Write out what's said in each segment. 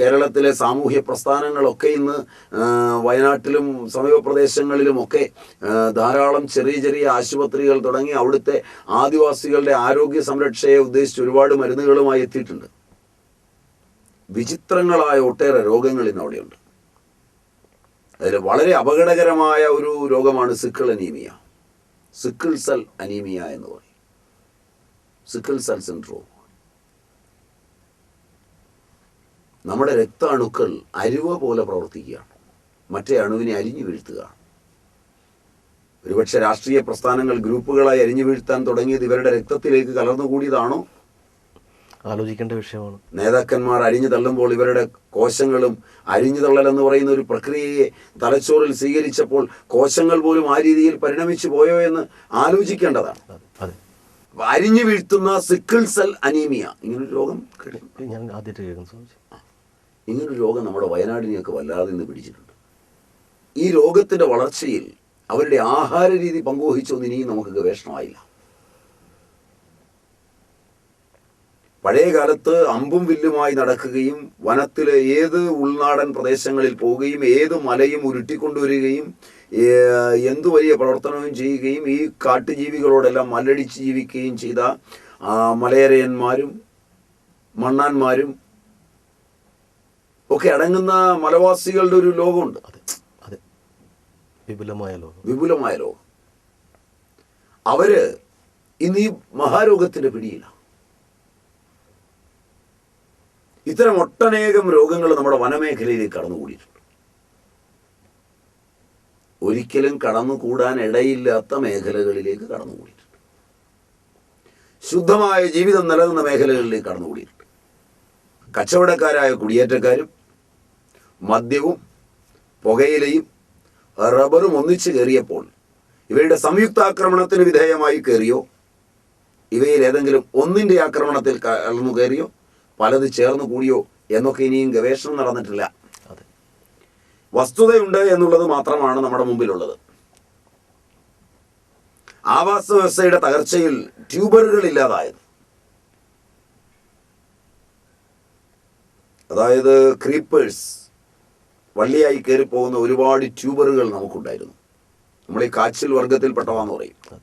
കേരളത്തിലെ സാമൂഹ്യ പ്രസ്ഥാനങ്ങളൊക്കെ ഇന്ന് വയനാട്ടിലും സമീപ പ്രദേശങ്ങളിലുമൊക്കെ ധാരാളം ചെറിയ ചെറിയ ആശുപത്രികൾ തുടങ്ങി അവിടുത്തെ ആദിവാസികളുടെ ആരോഗ്യ സംരക്ഷയെ ഉദ്ദേശിച്ച് ഒരുപാട് മരുന്നുകളുമായി എത്തിയിട്ടുണ്ട്. വിചിത്രങ്ങളായ ഒട്ടേറെ രോഗങ്ങൾ ഇന്ന് അവിടെയുണ്ട്. അതിൽ വളരെ അപകടകരമായ ഒരു രോഗമാണ് sickle anaemia. Sickle cell anaemia എന്ന് പറയും. Sickle cell syndrome. നമ്മുടെ രക്താണുക്കൾ അരുവ പോലെ പ്രവർത്തിക്കുക മറ്റേ അണുവിനെ അരിഞ്ഞു വീഴ്ത്തുക ഒരുപക്ഷെ രാഷ്ട്രീയ പ്രസ്ഥാനങ്ങൾ ഗ്രൂപ്പുകളായി അരിഞ്ഞു വീഴ്ത്താൻ തുടങ്ങിയത് ഇവരുടെ രക്തത്തിലേക്ക് കലർന്നുകൂടിയതാണോ? ആലോചിക്കേണ്ട വിഷയമാണ്. നേതാക്കന്മാർ അരിഞ്ഞു തള്ളുമ്പോൾ ഇവരുടെ കോശങ്ങളും അരിഞ്ഞു തള്ളൽ എന്ന് പറയുന്ന ഒരു പ്രക്രിയയെ തലച്ചോറിൽ സ്വീകരിച്ചപ്പോൾ കോശങ്ങൾ പോലും ആ രീതിയിൽ പരിണമിച്ചു പോയോ എന്ന് ആലോചിക്കേണ്ടതാണ്. അരിഞ്ഞു വീഴ്ത്തുന്ന സിക്കിൾ സെൽ അനീമിയ. ഇങ്ങനൊരു രോഗം? ഞാൻ ആദ്യമായിട്ട് കേൾക്കുന്നു ഇങ്ങനൊരു രോഗം നമ്മുടെ വയനാടിനെയൊക്കെ വല്ലാതെ നിന്ന് പിടിച്ചിട്ടുണ്ട്. ഈ രോഗത്തിന്റെ വളർച്ചയിൽ അവരുടെ ആഹാര രീതി പങ്കുവഹിച്ചൊന്നും ഇനിയും നമുക്ക് ഗവേഷണമായില്ല. പഴയ കാലത്ത് അമ്പും വില്ലുമായി നടക്കുകയും വനത്തിലെ ഏത് ഉൾനാടൻ പ്രദേശങ്ങളിൽ പോവുകയും ഏത് മലയും ഉരുട്ടിക്കൊണ്ടുവരികയും എന്തു വലിയ പ്രവർത്തനവും ചെയ്യുകയും ഈ കാട്ടുജീവികളോടെല്ലാം മല്ലടിച്ച് ജീവിക്കുകയും ചെയ്ത മലയരയന്മാരും മണ്ണാന്മാരും ഒക്കെ അടങ്ങുന്ന മലവാസികളുടെ ഒരു ലോകമുണ്ട്. അതെ വിപുലമായ ലോകം. വിപുലമായ ലോകം. അവർ ഇന്ന് ഈ മഹാരോഗത്തിന്റെ പിടിയിലാണ് ഇത്തരം ഒട്ടനേകം രോഗങ്ങൾ നമ്മുടെ വനമേഖലയിലേക്ക് കടന്നുകൂടിയിട്ടുണ്ട്. ഒരിക്കലും കടന്നുകൂടാൻ ഇടയില്ലാത്ത മേഖലകളിലേക്ക് കടന്നുകൂടിയിട്ടുണ്ട്. ശുദ്ധമായ ജീവിതം നിലനിന്ന മേഖലകളിലേക്ക് കടന്നുകൂടിയിട്ടുണ്ട്. കച്ചവടക്കാരായ കുടിയേറ്റക്കാരും മദ്യവും പുകയിലയും റബ്ബറും ഒന്നിച്ചു കയറിയപ്പോൾ ഇവയുടെ സംയുക്ത ആക്രമണത്തിന് വിധേയമായി കയറിയോ? ഇവയിൽ ഏതെങ്കിലും ഒന്നിന്റെ ആക്രമണത്തിൽ കലർന്നു കയറിയോ? പലത് ചേർന്ന് കൂടിയോ? എന്നൊക്കെ ഇനിയും ഗവേഷണം നടന്നിട്ടില്ല. വസ്തുതയുണ്ട് എന്നുള്ളത് മാത്രമാണ് നമ്മുടെ മുമ്പിലുള്ളത്. ആവാസ വ്യവസ്ഥയുടെ തകർച്ചയിൽ ട്യൂബറുകൾ ഇല്ലാതായത്. അതായത് ക്രീപ്പേഴ്സ്. വള്ളിയായി കയറി പോകുന്ന ഒരുപാട് ട്യൂബറുകൾ നമുക്കുണ്ടായിരുന്നു. നമ്മൾ ഈ കാച്ചിൽ വർഗത്തിൽപ്പെട്ടവാന്ന് പറയും.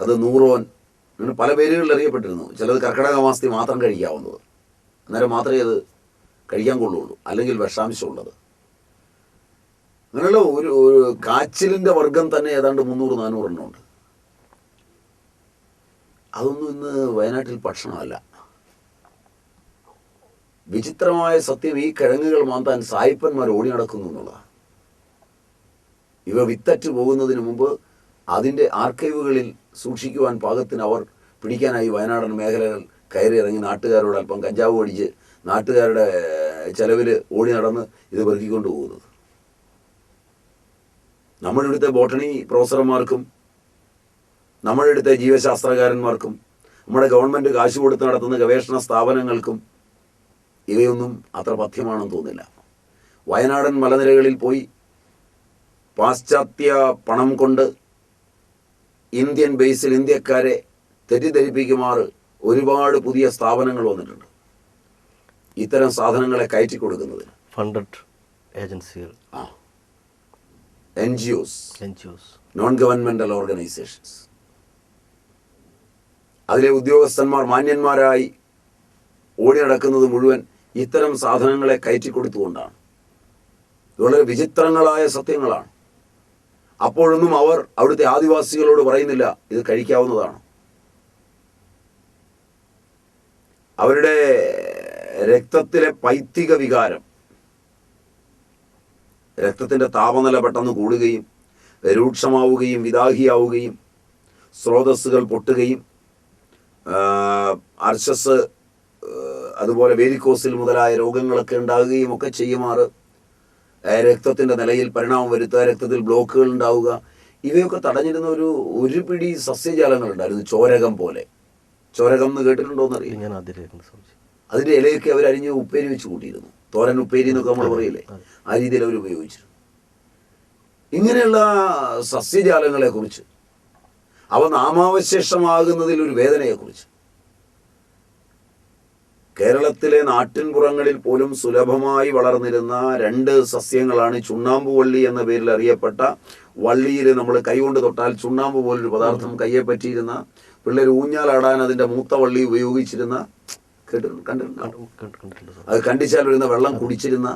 അത് നൂറോൻ അങ്ങനെ പല പേരുകളിൽ അറിയപ്പെട്ടിരുന്നു. ചിലത് കർക്കിടക മാസത്തിൽ മാത്രം കഴിക്കാവുന്നത്. അന്നേരം മാത്രമേ അത് കഴിക്കാൻ കൊള്ളുള്ളൂ. അല്ലെങ്കിൽ വിഷാംശമുള്ളത്. അങ്ങനെയുള്ള ഒരു ഒരു കാച്ചിലിന്റെ വർഗം തന്നെ ഏതാണ്ട് മുന്നൂറ് നാനൂറെണ്ണം ഉണ്ട്. അതൊന്നും ഇന്ന് വയനാട്ടിൽ ഭക്ഷണമല്ല. വിചിത്രമായ സത്യം ഈ കിഴങ്ങുകൾ മാന്താൻ സായിപ്പന്മാർ ഓടി നടക്കുന്നു എന്നുള്ളതാണ്. ഇവ വിത്തറ്റ് പോകുന്നതിന് മുമ്പ് അതിന്റെ ആർക്കൈവുകളിൽ സൂക്ഷിക്കുവാൻ പാകത്തിന് അവർ പിടിക്കാനായി വയനാടൻ മേഖലകൾ കയറി ഇറങ്ങി നാട്ടുകാരോട് അല്പം കഞ്ചാവ് അടിച്ച് നാട്ടുകാരുടെ ചെലവിൽ ഓടി നടന്ന് ഇത് പെറുക്കിക്കൊണ്ട് പോകുന്നത്. നമ്മുടെ ഇവിടുത്തെ ബോട്ടണി പ്രൊഫസർമാർക്കും നമ്മുടെ ഇവിടുത്തെ ജീവശാസ്ത്രകാരന്മാർക്കും നമ്മുടെ ഗവൺമെന്റ് കാശ് കൊടുത്ത് നടത്തുന്ന ഗവേഷണ സ്ഥാപനങ്ങൾക്കും ഇവയൊന്നും അത്ര പഥ്യമാണെന്ന് തോന്നില്ല വയനാടൻ മലനിരകളിൽ പോയി പാശ്ചാത്യ പണം കൊണ്ട് ഇന്ത്യൻ ബേസിൽ ഇന്ത്യക്കാരെ തെറ്റിദ്ധരിപ്പിക്കുമാർ ഒരുപാട് പുതിയ സ്ഥാപനങ്ങൾ വന്നിട്ടുണ്ട്. ഇത്തരം സാധനങ്ങളെ കയറ്റി കൊടുക്കുന്നതിന്. ഫണ്ടഡ് ഏജൻസികൾ ആ. N G Os N G Os non governmental organisations അതിലെ ഉദ്യോഗസ്ഥന്മാർ മാന്യന്മാരായി ഓടി നടക്കുന്നത് മുഴുവൻ ഇത്തരം സാധനങ്ങളെ കയറ്റി കൊടുത്തുകൊണ്ടാണ്. വളരെ വിചിത്രങ്ങളായ സത്യങ്ങളാണ്. അപ്പോഴൊന്നും അവർ അവിടുത്തെ ആദിവാസികളോട് പറയുന്നില്ല ഇത് കഴിക്കാവുന്നതാണ്. അവരുടെ രക്തത്തിലെ പൈത്തിക വികാരം രക്തത്തിന്റെ താപനില പെട്ടെന്ന് കൂടുകയും രൂക്ഷമാവുകയും വിദാഹിയാവുകയും സ്രോതസ്സുകൾ പൊട്ടുകയും അർശസ് അതുപോലെ വേലിക്കോസിൽ മുതലായ രോഗങ്ങളൊക്കെ ഉണ്ടാകുകയും ഒക്കെ ചെയ്യുമാറ്. രക്തത്തിന്റെ രക്തത്തിന്റെ നിലയിൽ പരിണാമം വരുത്തുക രക്തത്തിൽ ബ്ലോക്കുകൾ ഉണ്ടാവുക. ഇവയൊക്കെ തടഞ്ഞിരുന്ന ഒരു ഒരു പിടി സസ്യജാലങ്ങളുണ്ടായിരുന്നു ചോരകം പോലെ. ചോരകം എന്ന് കേട്ടിട്ടുണ്ടോ ഇത് എന്നറിയില്ല ഞാൻ ആദ്യമായിട്ട് കേൾക്കുന്ന സ്വാമിജി അതിന്റെ ഇലയൊക്കെ അവർ അരിഞ്ഞ് ഉപ്പേരി വെച്ച് കൂട്ടിയിരുന്നു. തോരൻ ഉപ്പേരി എന്നൊക്കെ നമ്മൾ പറയില്ലേ? ആ രീതിയിൽ അവർ ഉപയോഗിച്ചിരുന്നു. ഇങ്ങനെയുള്ള സസ്യജാലങ്ങളെക്കുറിച്ച് അവ നാമാവശേഷമാകുന്നതിൽ ഒരു വേദനയെക്കുറിച്ച് കേരളത്തിലെ നാട്ടിൻപുറങ്ങളിൽ പോലും സുലഭമായി വളർന്നിരുന്ന രണ്ട് സസ്യങ്ങളാണ് ചുണ്ണാമ്പ് വള്ളി എന്ന പേരിൽ അറിയപ്പെട്ട വള്ളിയിൽ നമ്മൾ കൈകൊണ്ട് തൊട്ടാൽ ചുണ്ണാമ്പ് പോലൊരു പദാർത്ഥം കയ്യെ പറ്റിയിരുന്ന പിള്ളേർ ഊഞ്ഞാലാടാൻ അതിന്റെ മൂത്ത വള്ളി ഉപയോഗിച്ചിരുന്ന കേട്ടിട്ടുണ്ട് കണ്ടിട്ടുണ്ടോ? അത് കണ്ടിച്ചാൽ വരുന്ന വെള്ളം കുടിച്ചിരുന്ന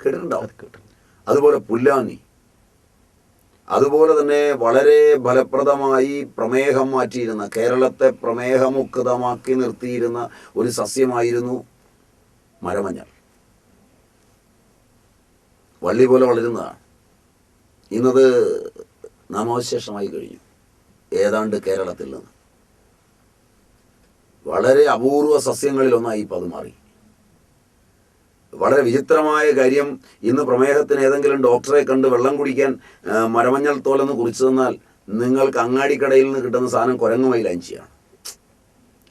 കേട്ടിട്ടുണ്ടാവും അതുപോലെ പുല്ലാങ്ങി. അതുപോലെ തന്നെ വളരെ ഫലപ്രദമായി പ്രമേഹം മാറ്റിയിരുന്ന കേരളത്തെ പ്രമേഹമുക്തമാക്കി നിർത്തിയിരുന്ന ഒരു സസ്യമായിരുന്നു മരമഞ്ഞൾ. വള്ളി പോലെ വളരുന്നതാണ്. ഇന്നത് നാമാവശേഷമായി കഴിഞ്ഞു. ഏതാണ്ട് കേരളത്തിൽ നിന്ന്. വളരെ അപൂർവ സസ്യങ്ങളിലൊന്നായി ഇപ്പം അത് മാറി വളരെ വിചിത്രമായ കാര്യം ഇന്ന് പ്രമേഹത്തിന് ഏതെങ്കിലും ഡോക്ടറെ കണ്ട് വെള്ളം കുടിക്കാൻ മരമഞ്ഞൾ തോലെന്ന് കുറിച്ചു തന്നാൽ നിങ്ങൾക്ക് അങ്ങാടിക്കടയിൽ നിന്ന് കിട്ടുന്ന സാധനം കുരങ്ങ് മൈലാഞ്ചിയാണ്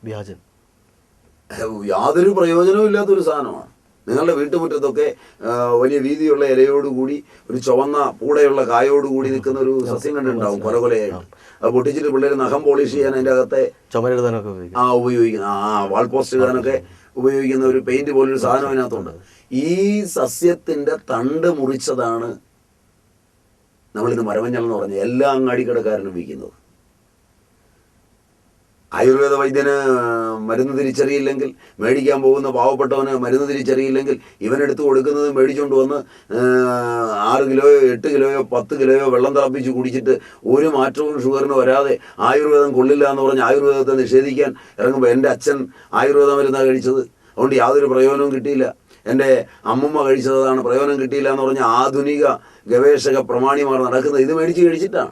വ്യാജൻ. യാതൊരു പ്രയോജനവും ഇല്ലാത്തൊരു സാധനമാണ്. നിങ്ങളുടെ വീട്ടുമുറ്റത്തൊക്കെ വലിയ വീതിയുള്ള ഇലയോടുകൂടി ഒരു ചുവന്ന പൂടയുള്ള കായോടുകൂടി നിൽക്കുന്ന ഒരു സസ്യം കണ്ടുണ്ടാവും കൊല കൊലയായിട്ട് അത് പൊട്ടിച്ചിട്ട് പിള്ളേർ നഖം പോളിഷ് ചെയ്യാൻ അതിന്റെ അകത്തെ ആ ഉപയോഗിക്കുന്ന. ആ വാൾ പോസ്റ്റ് ഇടാനൊക്കെ ഉപയോഗിക്കുന്ന ഒരു പെയിന്റ് പോലൊരു സാധനം അതിനകത്തുണ്ട്. ഈ സസ്യത്തിന്റെ തണ്ട് മുറിച്ചതാണ് നമ്മളിന്ന് മരമഞ്ഞൾ എന്ന് പറഞ്ഞ എല്ലാ അങ്ങാടിക്കടക്കാരനും ഉപയോഗിക്കുന്നത്. ആയുർവേദ വൈദ്യന് മരുന്ന് തിരിച്ചറിയില്ലെങ്കിൽ മേടിക്കാൻ പോകുന്ന പാവപ്പെട്ടവന് മരുന്ന് തിരിച്ചറിയില്ലെങ്കിൽ ഇവനെടുത്ത് കൊടുക്കുന്നത് മേടിച്ചുകൊണ്ട് വന്ന് ആറ് കിലോയോ എട്ട് കിലോയോ പത്ത് കിലോയോ വെള്ളം തിളപ്പിച്ച് കുടിച്ചിട്ട് ഒരു മാറ്റവും ഷുഗറിന് വരാതെ ആയുർവേദം കൊള്ളില്ല എന്ന് പറഞ്ഞ് ആയുർവേദത്തെ നിഷേധിക്കാൻ ഇറങ്ങുമ്പോൾ എന്റെ അച്ഛൻ ആയുർവേദ മരുന്നാണ് കഴിച്ചത്. അതുകൊണ്ട് യാതൊരു പ്രയോജനവും കിട്ടിയില്ല. എന്റെ അമ്മമ്മ കഴിച്ചതാണ് പ്രയോജനം കിട്ടിയില്ല എന്ന് പറഞ്ഞ ആധുനിക ഗവേഷക പ്രമാണിമാർ നടക്കുന്നത് ഇത് മേടിച്ച് കഴിച്ചിട്ടാണ്.